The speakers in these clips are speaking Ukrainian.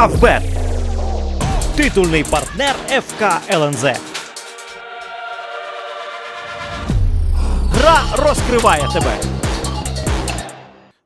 Фавбет. Титульний партнер ФК ЛНЗ. Гра розкриває тебе.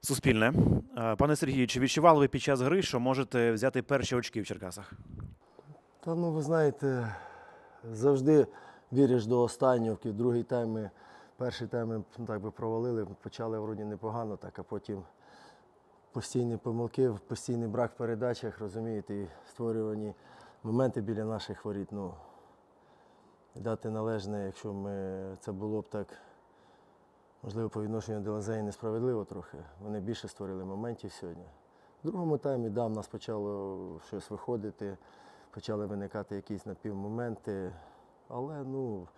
Суспільне. Е, Пане Сергію, чи відчували ви під час гри, що можете взяти перші очки в Черкасах? Та ну ви знаєте, завжди віриш до останнього. Другий тайм ми, перший тайм ми ну, так би провалили, почали вроді непогано, так, а потім постійні помилки, постійний брак в передачах, розумієте, і створювані моменти біля наших воріт. Ну, дати належне, якщо ми це було б так, можливо, по відношенню до Лазеї несправедливо трохи. Вони більше створили моментів сьогодні. В другому таймі да, в нас почало щось виходити, почали виникати якісь напівмоменти. Але ну,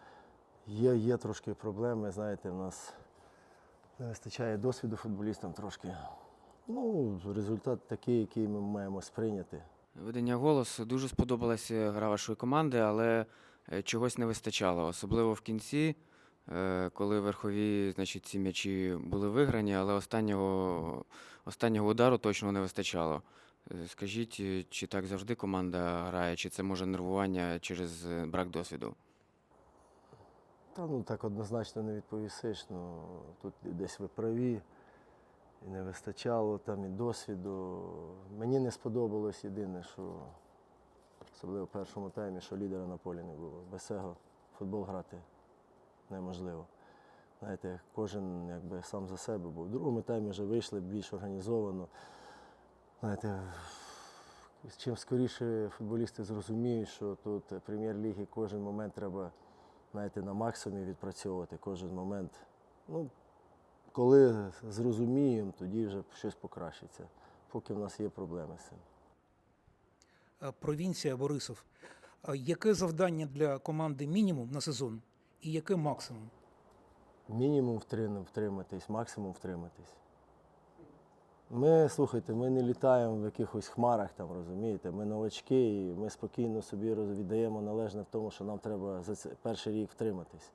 є, є трошки проблеми, знаєте, в нас не вистачає досвіду футболістам трошки. Ну, результат такий, який ми маємо сприйняти. Видання голос дуже сподобалася гра вашої команди, але е, чогось не вистачало, особливо в кінці, е, коли верхові, значить, ці м'ячі були виграні, але останнього, останнього удару точно не вистачало. Е, Скажіть, чи так завжди команда грає, чи це може нервування через брак досвіду? Та ну так однозначно не відповісиш. Ну, тут десь ви праві, і не вистачало там і досвіду. Мені не сподобалось єдине, що особливо в першому таймі, що лідера на полі не було. Без цього футбол грати неможливо. Знаєте, кожен якби сам за себе був. В другому таймі вже вийшли більш організовано. Знаєте, чим скоріше футболісти зрозуміють, що тут прем'єр-ліги кожен момент треба знаєте, на максимумі відпрацьовувати кожен момент. Ну, коли зрозуміємо, тоді вже щось покращиться, поки в нас є проблеми з цим. Е, Провінція Борисов. Яке завдання для команди мінімум на сезон і яке максимум? Мінімум втриматись, максимум втриматись. Ми, слухайте, ми не літаємо в якихось хмарах, там, розумієте, ми новачки, і ми спокійно собі віддаємо належне в тому, що нам треба за перший рік втриматись.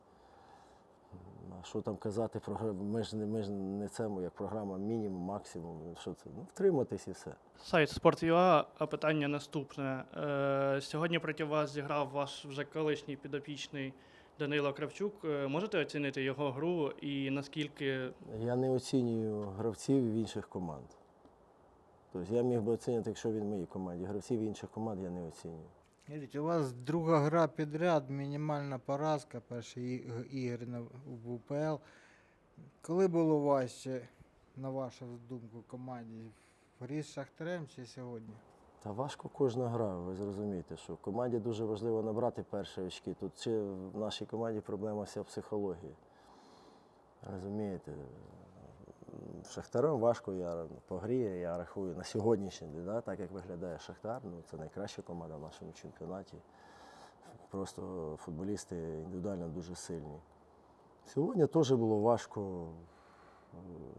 Що там казати про ми ж не ми ж не це як програма мінімум, максимум. Що це? Ну, втриматись і все. Сайт Спорт.ua, а питання наступне. Е, сьогодні проти вас зіграв ваш вже колишній підопічний Данило Кравчук. Е, можете оцінити його гру і наскільки Я не оцінюю гравців в інших команд. Тобто я міг би оцінити, якщо він в моїй команді. Гравців інших команд я не оцінюю. Смотрите, у вас друга гра підряд, мінімальна поразка, перші ігри в УПЛ. Коли було важче, на вашу думку, команді? В грі з Шахтарем чи сьогодні? Та важко кожна гра, ви зрозумієте, що команді дуже важливо набрати перші очки. Тут ще в нашій команді проблема вся в психології. Розумієте? Шахтарем важко я по грі, я рахую на сьогоднішній день, да, так як виглядає Шахтар, ну, це найкраща команда в нашому чемпіонаті. Просто футболісти індивідуально дуже сильні. Сьогодні теж було важко.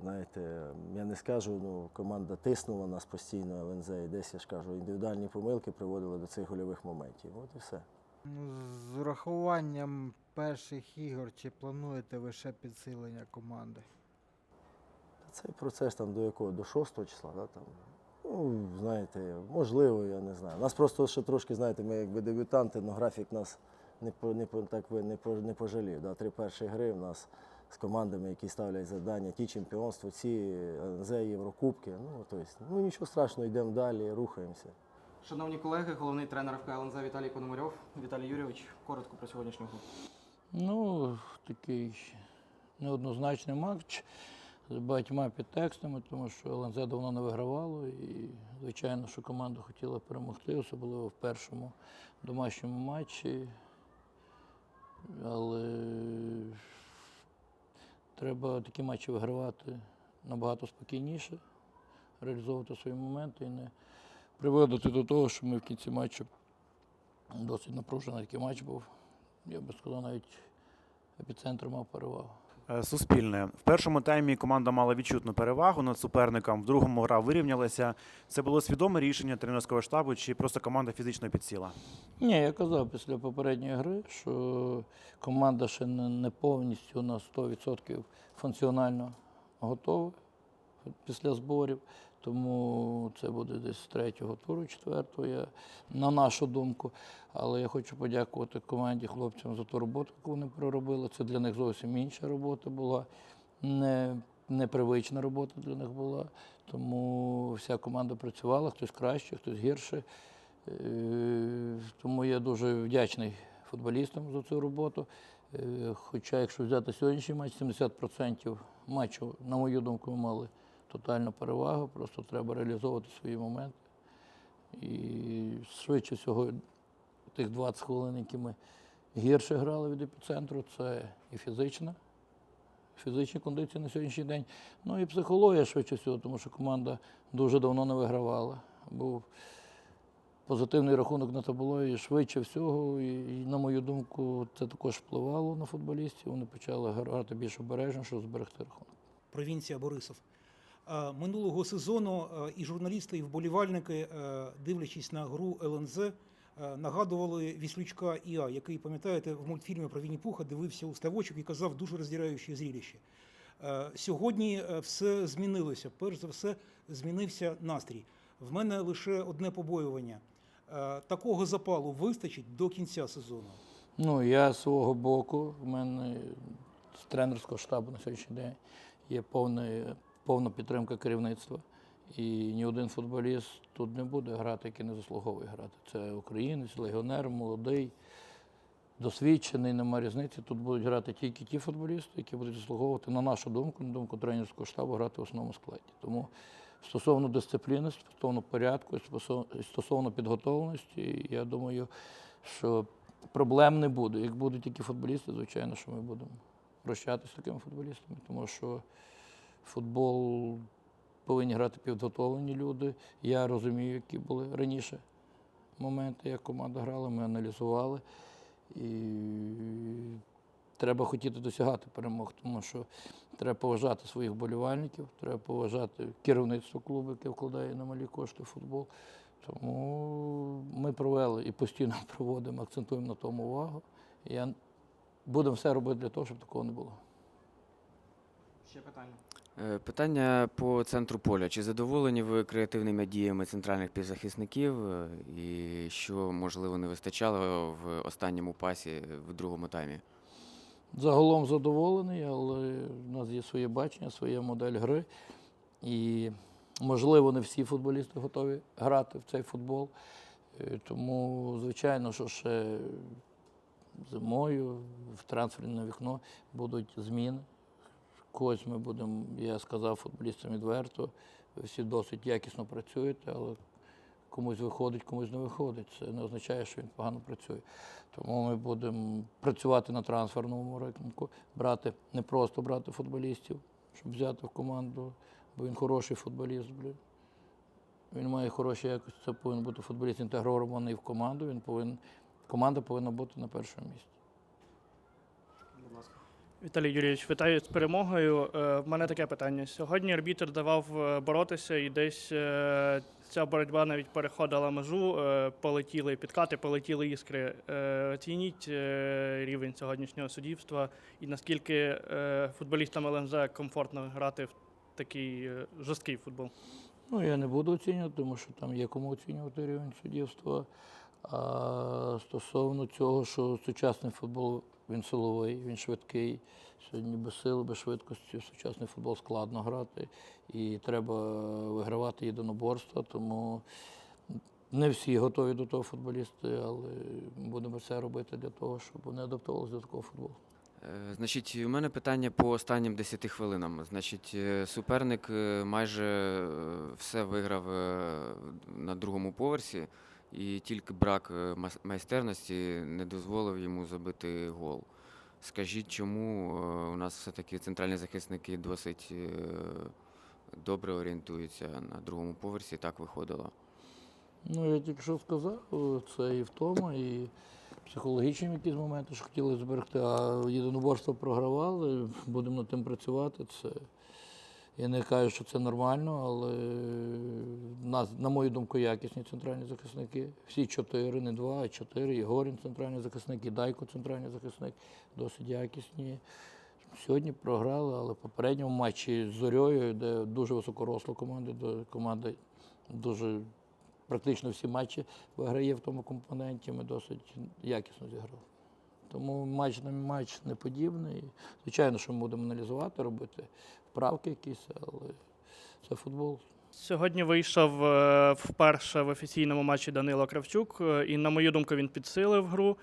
Знаєте, я не скажу, ну, команда тиснула нас постійно, ЛНЗ, і десь я ж кажу, індивідуальні помилки приводили до цих гольових моментів. От і все. Ну, з урахуванням перших ігор, чи плануєте ви ще підсилення команди? Цей процес там до якого? До 6 числа, да, там. Ну, знаєте, можливо, я не знаю. Нас просто ще трошки, знаєте, ми якби дебютанти, але графік нас не, не, так, ви- не, не пожалів. Да. Три перші гри в нас з командами, які ставлять завдання, ті чемпіонства, ці НЗ, Єврокубки. Ну, тобто, ну нічого страшного, йдемо далі, рухаємося. Шановні колеги, головний тренер ФК ЛНЗ Віталій Пономарьов. Віталій Юрійович, коротко про сьогоднішню гру. Ну, такий неоднозначний матч з багатьма підтекстами, тому що ЛНЗ давно не вигравало. І, звичайно, що команда хотіла перемогти, особливо в першому домашньому матчі. Але треба такі матчі вигравати набагато спокійніше, реалізовувати свої моменти і не приводити до того, що ми в кінці матчу досить напружений такий матч був. Я би сказав, навіть епіцентр мав перевагу. Е, Суспільне. В першому таймі команда мала відчутну перевагу над суперником, в другому гра вирівнялася. Це було свідоме рішення тренерського штабу, чи просто команда фізично підсіла? Ні, я казав після попередньої гри, що команда ще не, повністю на 100% функціонально готова. після зборів. Тому це буде десь з третього туру, четвертого, я, на нашу думку. Але я хочу подякувати команді хлопцям за ту роботу, яку вони проробили. Це для них зовсім інша робота була, не, непривична робота для них була. Тому вся команда працювала, хтось краще, хтось гірше. Е, Тому я дуже вдячний футболістам за цю роботу. Е, Хоча, якщо взяти сьогоднішній матч, 70% матчу, на мою думку, ми мали тотальну перевагу, просто треба реалізовувати свої моменти. І швидше всього, тих 20 хвилин, які ми гірше грали від епіцентру, це і фізична, фізичні кондиції на сьогоднішній день, ну і психологія швидше всього, тому що команда дуже давно не вигравала. Був позитивний рахунок на табло і швидше всього, і, на мою думку, це також впливало на футболістів. Вони почали грати більш обережно, щоб зберегти рахунок. провінція Борисов. Е, Минулого сезону е, і журналісти, і вболівальники, е, дивлячись на гру ЛНЗ, нагадували Віслючка Іа, який, пам'ятаєте, в мультфільмі про Вінні Пуха дивився у ставочок і казав дуже розділяюче зріліще. Е, Сьогодні все змінилося. Перш за все, змінився настрій. В мене лише одне побоювання. Такого запалу вистачить до кінця сезону. Ну, я з свого боку, в мене з тренерського штабу на сьогоднішній день є повна, повна підтримка керівництва. І ні один футболіст тут не буде грати, який не заслуговує грати. Це українець, легіонер, молодий, досвідчений, нема різниці. Тут будуть грати тільки ті футболісти, які будуть заслуговувати, на нашу думку, на думку тренерського штабу, грати в основному складі. Тому стосовно дисципліни, стосовно порядку, стосовно- підготовленості, я думаю, що проблем не буде. Як будуть тільки футболісти, звичайно, що ми будемо прощатися з такими футболістами, тому що футбол повинні грати підготовлені люди. Я розумію, які були раніше моменти, як команда грала, ми аналізували. І треба хотіти досягати перемог, тому що треба поважати своїх болівальників, треба поважати керівництво клубу, яке вкладає на малі кошти в футбол. Тому ми провели і постійно проводимо, акцентуємо на тому увагу. Я будемо все робити для того, щоб такого не було. Ще питання. Е, Питання по центру поля. Чи задоволені ви креативними діями центральних півзахисників е, і що, можливо, не вистачало в останньому пасі в другому таймі? Загалом задоволений, але в нас є своє бачення, своя модель гри. І, можливо, не всі футболісти готові грати в цей футбол. Е, Тому, звичайно, що ще зимою в трансферне вікно будуть зміни. Когось ми будемо, я сказав футболістам відверто, всі досить якісно працюєте, але комусь виходить, комусь не виходить. Це не означає, що він погано працює. Тому ми будемо працювати на трансферному ринку, брати не просто брати футболістів, щоб взяти в команду, бо він хороший футболіст. Блін. Він має хороші якості. Це повинен бути футболіст інтегрований в команду. Він повинен, команда повинна бути на першому місці. Віталій Юрійович, вітаю з перемогою. Е, В мене таке питання. Сьогодні арбітр давав е, боротися, і десь е, ця боротьба навіть переходила межу, полетіли підкати, полетіли іскри. Оцініть рівень сьогоднішнього суддівства і наскільки футболістам ЛНЗ комфортно грати в такий жорсткий футбол. Ну, я не буду оцінювати, тому що там є кому оцінювати рівень суддівства. А стосовно цього, що сучасний футбол він силовий, він швидкий. Сьогодні без сили, без швидкості сучасний футбол складно грати і треба вигравати єдиноборства. Тому не всі готові до того футболісти, але будемо все робити для того, щоб вони адаптувалися до такого футболу. Е, Значить, у мене питання по останнім 10 хвилинам. Значить, е, суперник е, майже все виграв на другому поверсі, і тільки брак е, майстерності не дозволив йому забити гол. Скажіть, чому е, у нас все-таки центральні захисники досить е, добре орієнтуються на другому поверсі, так виходило. Ну, я тільки що сказав, це і втома, і психологічні якісь моменти, що хотіли зберегти, а єдиноборство програвали, будемо над тим працювати. Це, я не кажу, що це нормально, але нас, на мою думку, якісні центральні захисники. Всі чотири, не два, а чотири. І Горін центральний захисник, і Дайко центральний захисник, досить якісні. Сьогодні програли, але в попередньому матчі з Зорьою, де дуже високоросла команда, де команда дуже практично всі матчі виграє в тому компоненті, ми досить якісно зіграли. Тому матч на матч не подібний. Звичайно, що ми будемо аналізувати, робити вправки якісь, але це футбол. Сьогодні вийшов е, вперше в офіційному матчі Данило Кравчук, е, і на мою думку, він підсилив гру.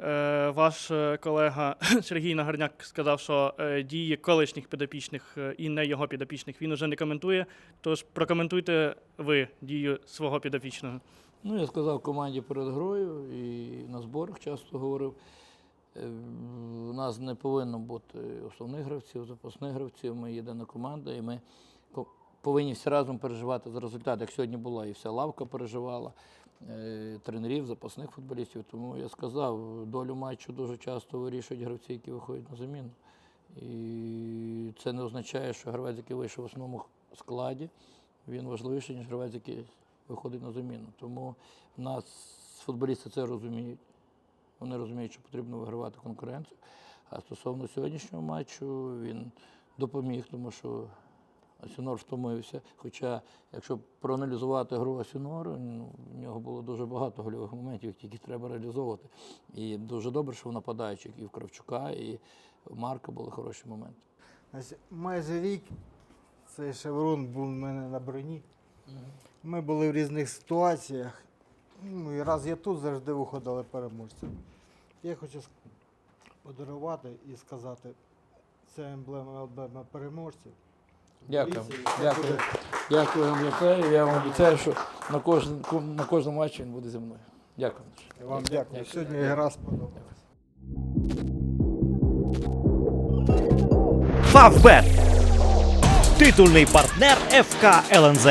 Е, Ваш колега Сергій Нагорняк сказав, що дії колишніх підопічних і не його підопічних він уже не коментує. Тож прокоментуйте ви дію свого підопічного. Ну, я сказав команді перед грою і на зборах часто говорив. Е, У нас не повинно бути основних гравців, запасних гравців. Ми єдина команда, і ми повинні всі разом переживати за результат, як сьогодні була, і вся лавка переживала, е, тренерів, запасних футболістів. Тому я сказав, долю матчу дуже часто вирішують гравці, які виходять на заміну. І це не означає, що гравець, який вийшов в основному складі, він важливіший, ніж гравець, який виходить на заміну. Тому в нас футболісти це розуміють. Вони розуміють, що потрібно вигравати конкуренцію. А стосовно сьогоднішнього матчу він допоміг, тому що Асінор втомився. Хоча, якщо проаналізувати гру Асінору, ну, в нього було дуже багато гольових моментів, які треба реалізовувати. І дуже добре, що в нападаючих і в Кравчука, і в Марка були хороші моменти. Майже рік цей шеврон був у мене на броні. Ми були в різних ситуаціях. Ну, і раз я тут завжди виходили переможцями. Я хочу подарувати і сказати, це емблема емблема переможців. Дякую. Дякую. Дякую вам за. Я вам обіцяю, що на кожному, на кожному матчі він буде зі мною. Дякую. Вам дякую. Сьогодні гра сподобалась. Фавбет. Титульний партнер ФК ЛНЗ.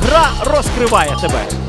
Гра розкриває тебе.